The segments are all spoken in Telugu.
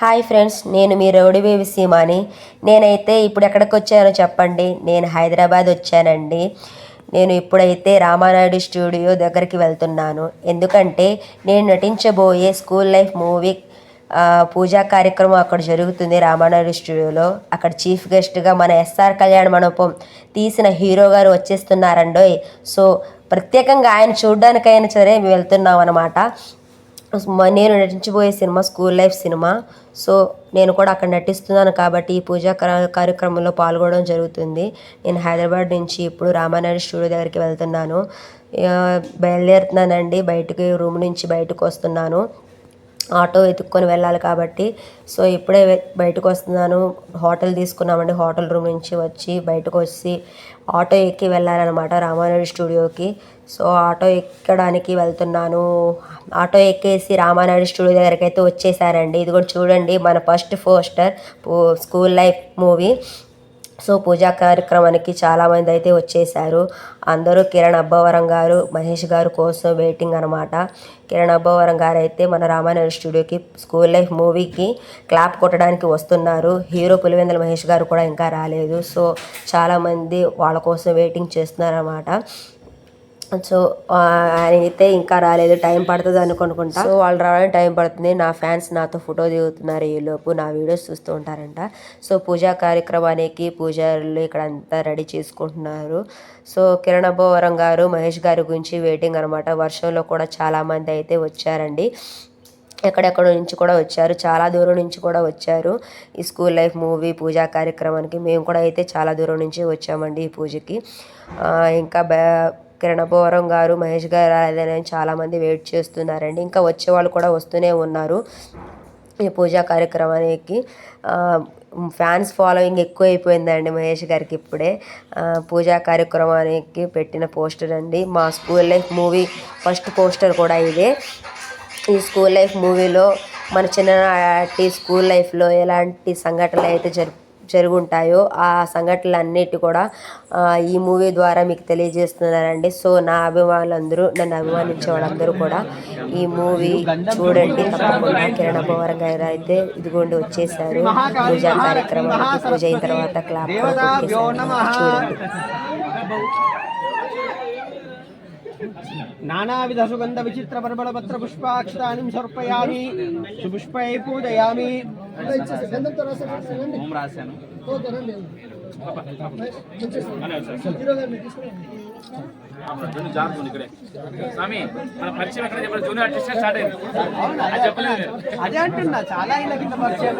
హాయ్ ఫ్రెండ్స్ నేను మీ రౌడిబేబి సీమాని. నేనైతే ఇప్పుడు ఎక్కడికి వచ్చానో చెప్పండి. నేను హైదరాబాద్ వచ్చానండి. నేను ఇప్పుడైతే రామానాయుడు స్టూడియో దగ్గరికి వెళ్తున్నాను. ఎందుకంటే నేను నటించబోయే స్కూల్ లైఫ్ మూవీ పూజా కార్యక్రమం అక్కడ జరుగుతుంది రామానాయుడు స్టూడియోలో. అక్కడ చీఫ్ గెస్ట్గా మన ఎస్ఆర్ కళ్యాణ మండపం తీసిన హీరో గారు వచ్చేస్తున్నారండోయ్. సో ప్రత్యేకంగా ఆయన చూడడానికైనా సరే వెళ్తున్నాం అనమాట నేను నటించబోయే సినిమా స్కూల్ లైఫ్ సినిమా. సో నేను కూడా అక్కడ నటిస్తున్నాను కాబట్టి ఈ పూజా కార్యక్రమంలో పాల్గొనడం జరుగుతుంది. నేను హైదరాబాద్ నుంచి ఇప్పుడు రామానాయుడు స్టూడియో దగ్గరికి వెళ్తున్నాను. బయలుదేరుతున్నానండి. బయటకి రూమ్ నుంచి బయటకు వస్తున్నాను. ఆటో వెతుక్కొని వెళ్ళాలి కాబట్టి. సో ఇప్పుడే బయటకు వస్తున్నాను. హోటల్ తీసుకున్నామండి. హోటల్ రూమ్ నుంచి వచ్చి బయటకు వచ్చి ఆటో ఎక్కి వెళ్ళాలన్నమాట రామానాయుడు స్టూడియోకి. సో ఆటో ఎక్కడానికి వెళ్తున్నాను. ఆటో ఎక్కేసి రామానాయుడు స్టూడియో దగ్గరికి అయితే వచ్చేసారండి. ఇది కూడా చూడండి మన first poster school life movie. So పూజా కార్యక్రమానికి చాలామంది అయితే వచ్చేసారు అందరూ కిరణ్ అబ్బవరం గారు మహేష్ గారు కోసం వెయిటింగ్ అనమాట కిరణ్ అబ్బవరం గారు అయితే మన రామానాయుడు స్టూడియోకి స్కూల్ లైఫ్ మూవీకి క్లాప్ కొట్టడానికి వస్తున్నారు. హీరో పులివెందుల మహేష్ గారు కూడా ఇంకా రాలేదు. సో చాలామంది వాళ్ళ కోసం వెయిటింగ్ చేస్తున్నారన్నమాట. సో ఆయన అయితే ఇంకా రాలేదు. టైం పడుతుంది అనుకుంటా సో వాళ్ళు రావడానికి టైం పడుతుంది. నా ఫ్యాన్స్ నాతో ఫోటో దిగుతున్నారు ఈ లోపు. నా వీడియోస్ చూస్తూ ఉంటారంట. సో పూజా కార్యక్రమానికి పూజారులు ఇక్కడ అంతా రెడీ చేసుకుంటున్నారు. సో కిరణ్ అబ్బవరం గారు మహేష్ గారి గురించి వెయిటింగ్ అనమాట వర్షంలో కూడా చాలా మంది అయితే వచ్చారండి. ఎక్కడెక్కడ నుంచి కూడా వచ్చారు. చాలా దూరం నుంచి కూడా వచ్చారు. ఈ స్కూల్ లైఫ్ మూవీ పూజా కార్యక్రమానికి మేము కూడా అయితే చాలా దూరం నుంచి వచ్చామండి ఈ పూజకి. ఇంకా ఇంకా కిరణపోవరం గారు మహేష్ గారు రాలేదని చాలామంది వెయిట్ చేస్తున్నారండి. ఇంకా వచ్చే వాళ్ళు కూడా వస్తూనే ఉన్నారు. ఈ పూజా కార్యక్రమానికి ఫ్యాన్స్ ఫాలోయింగ్ ఎక్కువ అయిపోయిందండి మహేష్ గారికి ఇప్పుడే. పూజా కార్యక్రమానికి పెట్టిన పోస్టర్ అండి. మా school life movie first poster కూడా ఇదే. ఈ స్కూల్ లైఫ్ మూవీలో మన చిన్ననాటి స్కూల్ లైఫ్లో ఎలాంటి సంఘటనలు అయితే జరుపు జరుగుంటాయో ఆ సంఘటనలు అన్నిటి కూడా ఈ మూవీ ద్వారా మీకు తెలియజేస్తున్నారండి సో నా అభిమానులందరూ నన్ను అభిమానించే వాళ్ళందరూ కూడా ఈ మూవీ చూడండి. తప్పకుండా కిరణ్ అబ్బవరం గారు అయితే ఇదిగోండి వచ్చేసారు. పూజా కార్యక్రమానికి పూజ అయిన తర్వాత క్లాప్ చూడండి. నానావిధ సుగంధ విచిత్ర పరిమళ పత్ర పుష్పాక్షరాన్ని సమర్పయామి. సుపుష్పై పూజయామి. రాశాను. అది అంటున్నా చాలా ఏళ్ళ కింద పరిచయం.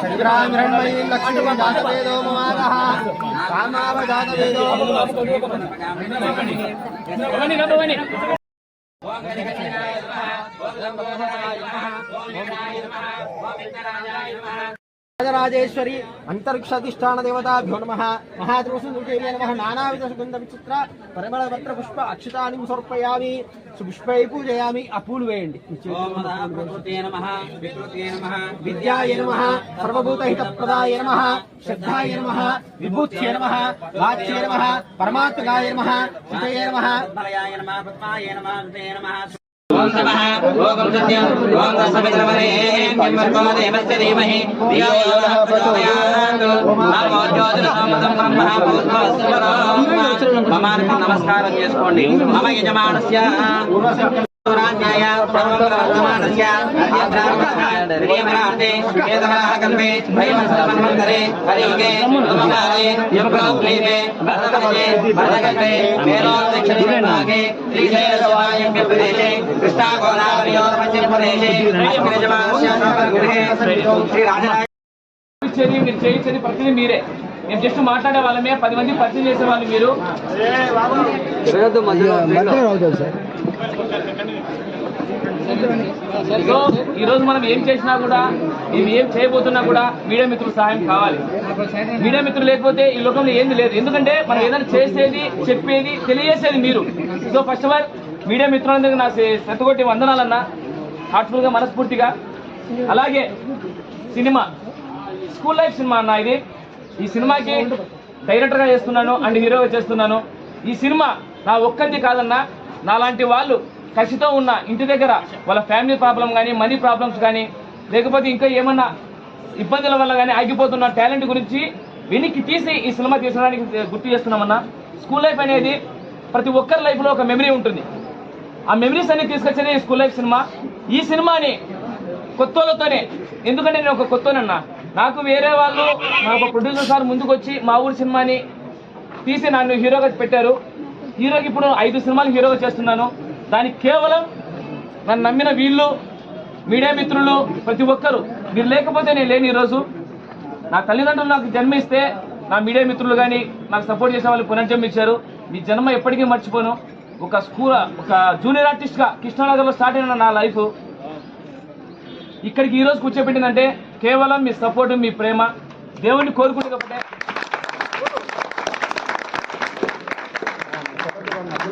సంగ్రామిరణ్మయీ లక్ష్మీ జాతవేదో మమాదః కామావ జాతవేదో భవాని. రాజరాజేశ్వరి అంతరిక్షాధిష్టాన దేవతాభ్యో నమ. మహాద్రోసుదేవ్య నమ. నానావిధ సుగంధ విచిత్ర పరిమళ పత్ర పుష్ప అక్షతాని సమర్పయామి. సుపుష్పై పూజయామి. ఆ పూలు వేయండి విద్యాయ నమ. సర్వభూతహిత ప్రదాయ నమ. శ్రద్ధాయ నమ. విభూత్యై నమ. వాచ్యై నమ. పరమాత్మకాయ నమ. హితయ నమ. ఓం నమః ఓం సత్యం ఓం సమిత్రవరే ధీమహి ధియో యో నః ప్రచోదయాత్ నమో మమానికి నమస్కారం చేసుకోండి మమ యజమానస్య రాజరాజ ఇచ్చేది మీరు చేయించేది ప్రతిదీ మీరే మేము జస్ట్ మాట్లాడే వాళ్ళమే పది మంది పరిచయం చేసే వాళ్ళు మీరు సో ఈరోజు మనం ఏం చేసినా కూడా మేము ఏం చేయబోతున్నా కూడా మీడియా మిత్రుల సహాయం కావాలి. మీడియా మిత్రులు లేకపోతే ఈ లోకంలో ఏంది లేదు. ఎందుకంటే మనం ఏదైనా చేసేది చెప్పేది తెలియజేసేది మీరు. So first of all media మిత్రులందరికీ నా శతకోటి వందనాలన్నా హార్ట్ఫుల్గా మనస్ఫూర్తిగా. అలాగే సినిమా. స్కూల్ లైఫ్ సినిమా అన్న ఇది. ఈ సినిమాకి డైరెక్టర్గా చేస్తున్నాను అండ్ హీరోగా చేస్తున్నాను. ఈ సినిమా నా ఒక్కరిది కాదన్నా నాలాంటి వాళ్ళు కసితో ఉన్న ఇంటి దగ్గర వాళ్ళ ఫ్యామిలీ ప్రాబ్లం కానీ మనీ ప్రాబ్లమ్స్ కానీ లేకపోతే ఇంకా ఏమన్నా ఇబ్బందుల వల్ల కానీ ఆగిపోతున్న టాలెంట్ గురించి వెనక్కి తీసి ఈ సినిమా తీసడానికి గుర్తు చేస్తున్నామన్నా. స్కూల్ లైఫ్ అనేది ప్రతి ఒక్కరి లైఫ్లో ఒక మెమరీ ఉంటుంది. ఆ మెమరీస్ అన్ని తీసుకొచ్చేది ఈ స్కూల్ లైఫ్ సినిమా. ఈ సినిమాని కొత్తలతోనే ఎందుకంటే నేను ఒక కొత్తనన్నా. నాకు వేరే వాళ్ళు నా ఒక ప్రొడ్యూసర్ సార్ ముందుకు వచ్చి మా ఊరి సినిమాని తీసి నన్ను హీరోగా పెట్టారు. హీరోకి ఇప్పుడు ఐదు సినిమాలు హీరోగా చేస్తున్నాను. దానికి కేవలం నన్ను నమ్మిన వీళ్ళు మీడియా మిత్రులు ప్రతి ఒక్కరు. మీరు లేకపోతే నేను లేని ఈరోజు. నా తల్లిదండ్రులు నాకు జన్మిస్తే నా మీడియా మిత్రులు కానీ నాకు సపోర్ట్ చేసే వాళ్ళు పునర్జన్మ ఇచ్చారు. మీ జన్మ ఎప్పటికీ మర్చిపోను. ఒక స్కూల్ ఒక జూనియర్ ఆర్టిస్ట్గా కృష్ణానగర్లో స్టార్ట్ అయిన నా లైఫ్. ఇక్కడికి ఈరోజు కూర్చోబెట్టిందంటే కేవలం మీ సపోర్టు మీ ప్రేమ. దేవుణ్ణి కోరుకుంటే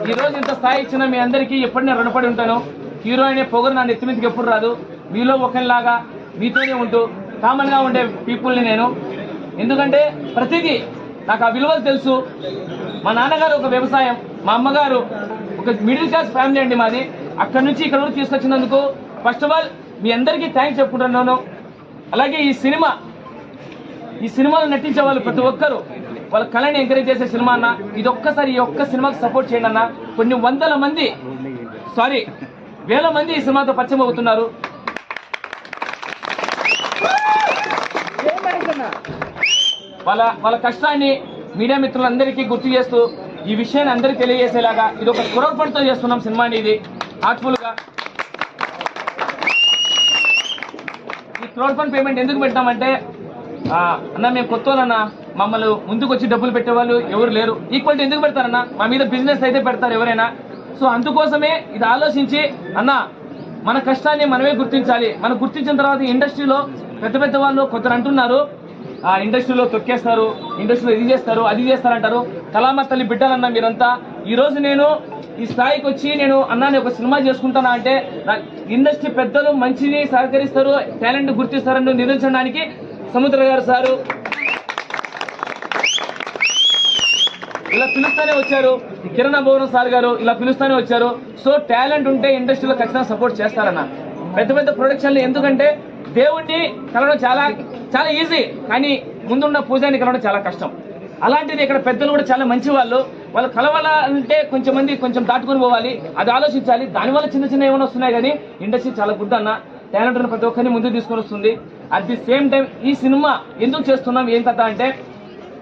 ఈ రోజు ఇంత స్థాయి ఇచ్చిన మీ అందరికీ ఎప్పుడు నేను రుణపడి ఉంటాను. హీరో అనే పొగరు నా నెత్తి మీదకి ఎప్పుడు రాదు. మీలో ఒకరిలాగా మీతోనే ఉంటూ కామన్గా ఉండే పీపుల్ని నేను. ఎందుకంటే ప్రతిదీ నాకు ఆ విలువలు తెలుసు. మా నాన్నగారు ఒక వ్యవసాయం మా అమ్మగారు ఒక మిడిల్ క్లాస్ ఫ్యామిలీ అండి మాది. అక్కడి నుంచి ఇక్కడ వరకు తీసుకొచ్చినందుకు ఫస్ట్ ఆఫ్ ఆల్ మీ అందరికీ థ్యాంక్స్ చెప్పుకుంటున్నాను. అలాగే ఈ సినిమా ఈ సినిమాలో నటించే వాళ్ళు ప్రతి ఒక్కరూ వాళ్ళ కళని ఎంకరేజ్ చేసే సినిమా అన్న. ఇది ఒక్కసారి ఈ ఒక్క సినిమాకి సపోర్ట్ చేయండి అన్న. కొన్ని వందల మంది సారీ వేల మంది ఈ సినిమాతో పరిచయం అవుతున్నారు. వాళ్ళ వాళ్ళ కష్టాన్ని మీడియా మిత్రులందరికీ గుర్తు చేస్తూ ఈ విషయాన్ని అందరికీ తెలియజేసేలాగా ఇది ఒక కురవపడితో చేస్తున్నాం సినిమాని ఇది హార్ట్ఫుల్గా ఈ క్రౌడ్ ఫండ్ పేమెంట్ ఎందుకు పెట్టామంటే అన్న మేము కొత్త వాళ్ళన్న మమ్మల్ని ముందుకు వచ్చి డబ్బులు పెట్టేవాళ్ళు ఎవరు లేరు. ఈక్వాలిటీ ఎందుకు పెడతారన్న? మా మీద బిజినెస్ అయితే పెడతారు ఎవరైనా. సో అందుకోసమే ఇది ఆలోచించి అన్న మన కష్టాన్ని మనమే గుర్తించాలి. మనం గుర్తించిన తర్వాత ఇండస్ట్రీలో పెద్ద పెద్ద వాళ్ళు కొందరు అంటున్నారు ఆ ఇండస్ట్రీలో తొక్కేస్తారు ఇండస్ట్రీలో ఇది చేస్తారు అది చేస్తారంటారు. కళామ తల్లి బిడ్డలన్న మీరంతా ఈరోజు నేను ఈ స్థాయికి వచ్చి నేను అన్నాని ఒక సినిమా చేసుకుంటానా అంటే ఇండస్ట్రీ పెద్దలు మంచిని సహకరిస్తారు టాలెంట్ గుర్తిస్తారని నిరూపించడానికి సముద్ర గారు సారు ఇలా పిలుస్తూనే వచ్చారు. కిరణ కిరణ్ భవనం సార్ గారు ఇలా పిలుస్తూనే వచ్చారు. సో టాలెంట్ ఉంటే ఇండస్ట్రీలో ఖచ్చితంగా సపోర్ట్ చేస్తారన్న. పెద్ద పెద్ద ప్రొడక్షన్లు ఎందుకంటే దేవుణ్ణి కలవడం చాలా చాలా ఈజీ. కానీ ముందున్న పూజాన్ని కలవడం చాలా కష్టం. అలాంటిది ఇక్కడ పెద్దలు కూడా చాలా మంచి వాళ్ళు వాళ్ళు కలవాలంటే కొంచెం మంది కొంచెం దాటుకొని పోవాలి. అది ఆలోచించాలి. దానివల్ల చిన్న చిన్న ఏమైనా వస్తున్నాయి కానీ ఇండస్ట్రీ చాలా గుడ్ అన్న. టాలెంట్ ఉన్న ప్రతి ఒక్కరిని ముందుకు తీసుకొని వస్తుంది. అట్ ది సేమ్ టైం ఈ సినిమా ఎందుకు చేస్తున్నాం? ఏం కథ అంటే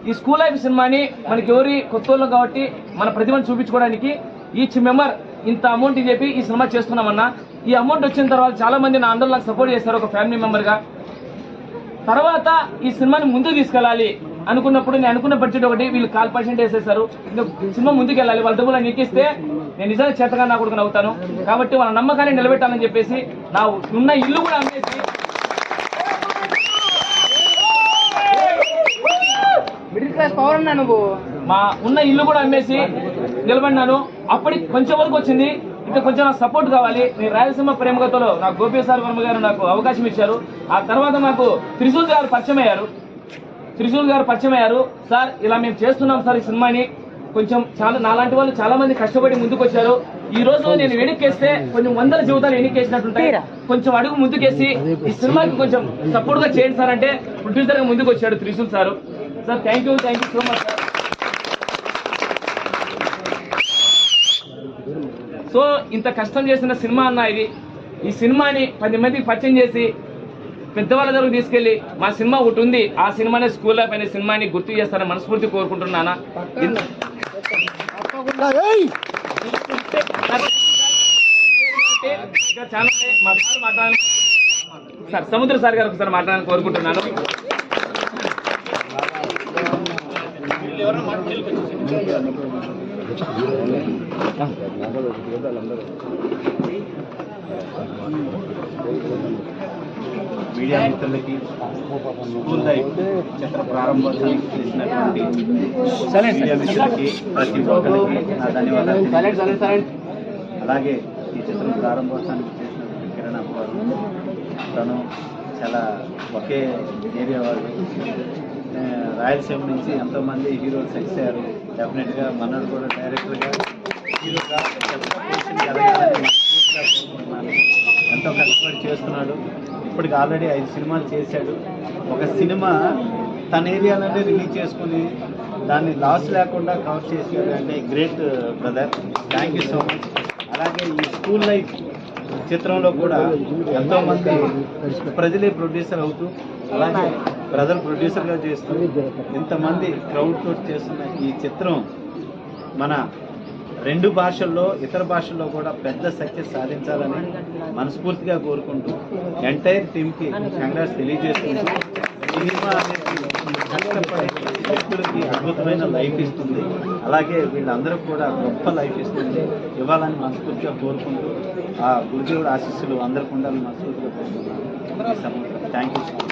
ఈ స్కూల్ లైఫ్ సినిమాని మనకి ఎవరి కొత్త కాబట్టి మన ప్రతిభను చూపించుకోవడానికి ఈచ్ మెంబర్ ఇంత అమౌంట్ అని చెప్పి ఈ సినిమా చేస్తున్నామన్నా. ఈ అమౌంట్ వచ్చిన తర్వాత చాలా మంది నా అందరూ నాకు సపోర్ట్ చేస్తారు ఒక ఫ్యామిలీ మెంబర్గా తర్వాత ఈ సినిమాని ముందుకు తీసుకెళ్ళాలి అనుకున్నప్పుడు నేను అనుకున్న బడ్జెట్ ఒకటి వీళ్ళు కాల్ పర్సెంట్ వేసేసారు సినిమా ముందుకు వెళ్ళాలి వాళ్ళ డబ్బులు నెక్కిస్తే నేను నిజంగా చేతగా నా కొడుకుని అవుతాను. కాబట్టి వాళ్ళ నమ్మకాన్ని నిలబెట్టాలని చెప్పేసి నా ఉన్న ఇల్లు కూడా అమ్మేసి అన్నా నువ్వు? మా ఉన్న ఇల్లు కూడా అమ్మేసి నిలబడినాను. అప్పటికి కొంచెం వరకు వచ్చింది. ఇంకా కొంచెం నాకు సపోర్ట్ కావాలి. నేను రాయలసీమ ప్రేమగతలో నాకు గోపి సార్ వర్మ గారు నాకు అవకాశం ఇచ్చారు. ఆ తర్వాత నాకు త్రిశూల్ గారు పరిచయం అయ్యారు. త్రిశూల్ గారు పరిచయం అయ్యారు. సార్ ఇలా మేము చేస్తున్నాం సార్ ఈ సినిమాని. కొంచెం చాలా నాలాంటి వాళ్ళు చాలా మంది కష్టపడి ముందుకు వచ్చారు. ఈ రోజు నేను వెనక్కేస్తే కొంచెం వందల జీవితాలు వెనక్కేసినట్టుంటాయి కొంచెం అడుగు ముందుకేసి ఈ సినిమాకి కొంచెం సపోర్ట్గా చేయండి సార్ అంటే ప్రొడ్యూసర్గా ముందుకు వచ్చాడు Trishul sir. Sir thank you thank you so much sir so ఇంత కష్టం చేసిన సినిమా అన్న ఇది. ఈ సినిమాని పది మందికి పరిచయం చేసి పెద్దవాళ్ళ దగ్గర తీసుకెళ్ళి మా సినిమా ఒకటి ఉంది ఆ సినిమానే స్కూల్ లైఫ్ అనే సినిమాని గుర్తు చేస్తారని మనస్ఫూర్తి కోరుకుంటున్నానా సార్ సముద్ర సార్ గారు ఒకసారి మాట్లాడాలని కోరుకుంటున్నాను. మీడియా మిత్రులకి స్కూల్ లైఫ్ చిత్ర ప్రారంభోత్సవానికి చేసినటువంటి మీడియా మిత్రులకి ప్రతి ఒక్కరికి నా ధన్యవాదాలు. అలాగే ఈ చిత్రం ప్రారంభోత్సవానికి చేసినటువంటి కిరణ్ గారు తను చాలా ఒకే ఏరియా వాళ్ళు రాయలసీమ నుంచి ఎంతోమంది హీరోలు సక్సెస్ అయ్యారు డెఫినెట్గా మనోడు కూడా డైరెక్టర్గా హీరోగా ఎంతో కష్టపడి చేస్తున్నాడు. ఇప్పటికి ఆల్రెడీ ఐదు సినిమాలు చేశాడు. ఒక సినిమా తన ఏరియాలోనే రిలీజ్ చేసుకుని దాన్ని లాస్ లేకుండా కవర్ చేసినాడు అంటే great brother. Thank you so much అలాగే ఈ స్కూల్ లైఫ్ చిత్రంలో కూడా ఎంతోమంది ప్రజలే ప్రొడ్యూసర్ అవుతూ అలాగే బ్రదర్ ప్రొడ్యూసర్గా చేస్తూ ఇంతమంది క్రౌడ్ తోటి చేస్తున్న ఈ చిత్రం మన రెండు భాషల్లో ఇతర భాషల్లో కూడా పెద్ద సక్సెస్ సాధించాలని మనస్ఫూర్తిగా కోరుకుంటూ ఎంటైర్ టీమ్కి కంగ్రాట్స్ తెలియజేస్తుంది సినిమా అనేది కష్టపడే వ్యక్తులకి అద్భుతమైన లైఫ్ ఇస్తుంది. అలాగే వీళ్ళందరూ కూడా గొప్ప లైఫ్ ఇస్తుంది. ఇవ్వాలని మనస్ఫూర్తిగా కోరుకుంటూ ఆ గురుదేవుడు ఆశీస్సులు అందరికి ఉండాలని మనస్ఫూర్తిగా కోరుకుంటున్నాను. Thank you so much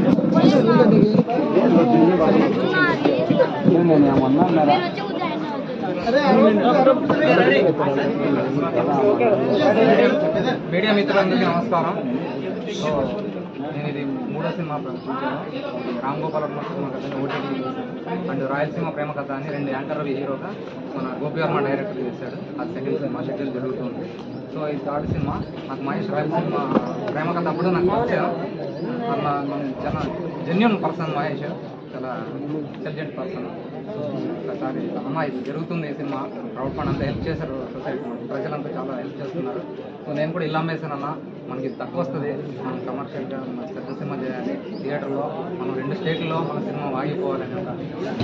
media మిత్రులందరికీ నమస్కారం. సో నేను ఇది మూడో సినిమా ప్రదర్శించాను. రామ్ గోపాల్ వర్మ సినిమా కథని ఓటీటీ అండ్ రాయలసీమ ప్రేమ కథ అని రెండు యాంకర్ హీరోగా మన గోపి వర్మ డైరెక్టర్ చేశాడు అది సెకండ్ సినిమా షెడ్యూల్ జరుగుతుంది. సో ఈ థర్డ్ సినిమా నాకు మహేష్ రాయలసీమ ప్రేమ కథ అప్పుడు నాకు వచ్చాను అలా చాలా జెన్యున్ పర్సన్ మహేష్. చాలా ఇంటెలిజెంట్ పర్సన్ ఒకసారి అమ్మ ఇది జరుగుతుంది ఈ సినిమా. క్రౌడ్ ఫండ్ అంతా హెల్ప్ చేశారు సొసైటీ. ప్రజలంతా చాలా హెల్ప్ చేస్తున్నారు. సో నేను కూడా ఇలా అమ్మేశానన్న మనకి తక్కువ వస్తుంది. మనం కమర్షియల్గా మంచి పెద్ద సినిమా చేయాలి. థియేటర్లో మనం రెండు స్టేట్లలో మన సినిమా ఆగిపోవాలని ఒక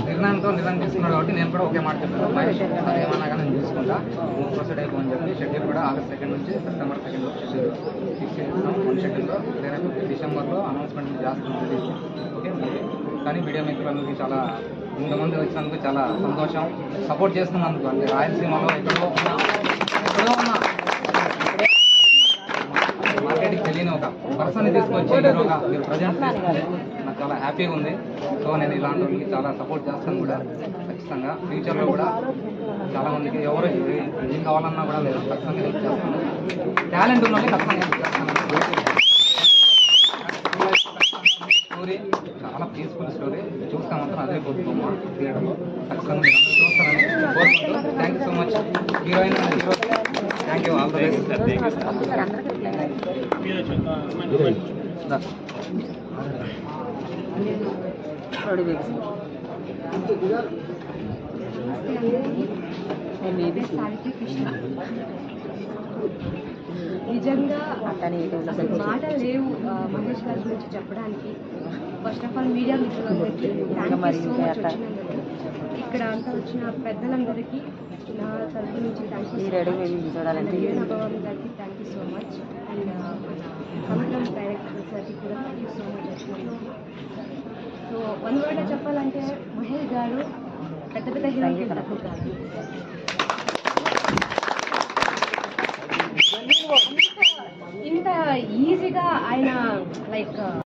నిర్ణయంతో నిర్ణయం తీసుకున్నాడు కాబట్టి నేను కూడా ఒకే మాట చెప్పాను. మహేష్ అది ఏమన్నా కానీ నేను చూసుకుంటా. నువ్వు ప్రొసీడ్ అయిపోని చెప్పి షెడ్యూల్ కూడా ఆగస్ట్ సెకండ్ నుంచి సెప్టెంబర్ సెకండ్ షెడ్యూల్ ఫిక్స్ చేస్తాం వన్ షెడ్యూల్లో లేదంటే డిసెంబర్లో అనౌన్స్మెంట్ చేస్తాం ఓకే? కానీ మీడియా మిత్రులందరికీ చాలా ఇంత ముందు వచ్చినందుకు చాలా సంతోషం. సపోర్ట్ చేస్తున్నందుకు అంటే రాయలసీమలో ఎక్కడో ఉన్నా ఎక్కడో ఉన్నా మార్కెట్కి తెలియని ఒక పర్సన్ని తీసుకొచ్చి హీరోగా మీరు ప్రజెంట్ నాకు చాలా హ్యాపీగా ఉంది. సో నేను ఇలాంటి వాళ్ళకి చాలా సపోర్ట్ చేస్తాను కూడా. ఖచ్చితంగా ఫ్యూచర్లో కూడా చాలా మందికి ఎవరు ఏం కావాలన్నా కూడా లేదు ఖచ్చితంగా హెల్ప్ చేస్తాను. టాలెంట్ ఉన్న ఖచ్చితంగా చేస్తాను. చూస్తే మాత్రం అదే కోరుకోమా థియేటర్లో ఖచ్చితంగా మీరు అందరూ చూస్తారని కోరుకుంటూ thank you so much heroine hero thank you all the best Savitri Krishna నిజంగా మాటలు లేవు మహేష్ గారి గురించి చెప్పడానికి. ఫస్ట్ ఆఫ్ ఆల్ మీడియా మిత్రులందరికీ థ్యాంక్ యూ సో మచ్ వచ్చినందుకు. ఇక్కడ అంతా వచ్చిన పెద్దలందరికీ నా తరపు నుంచి థ్యాంక్ యూ గారికి thank you so much and మన డైరెక్టర్ సార్కి కూడా థ్యాంక్ యూ సో మచ్ వచ్చినందుకు. సో వన్ వర్డ్ చెప్పాలంటే మహేష్ గారు పెద్ద పెద్ద తక్కువ కాదు. ఇంత ఈజీగా ఆయన లైక్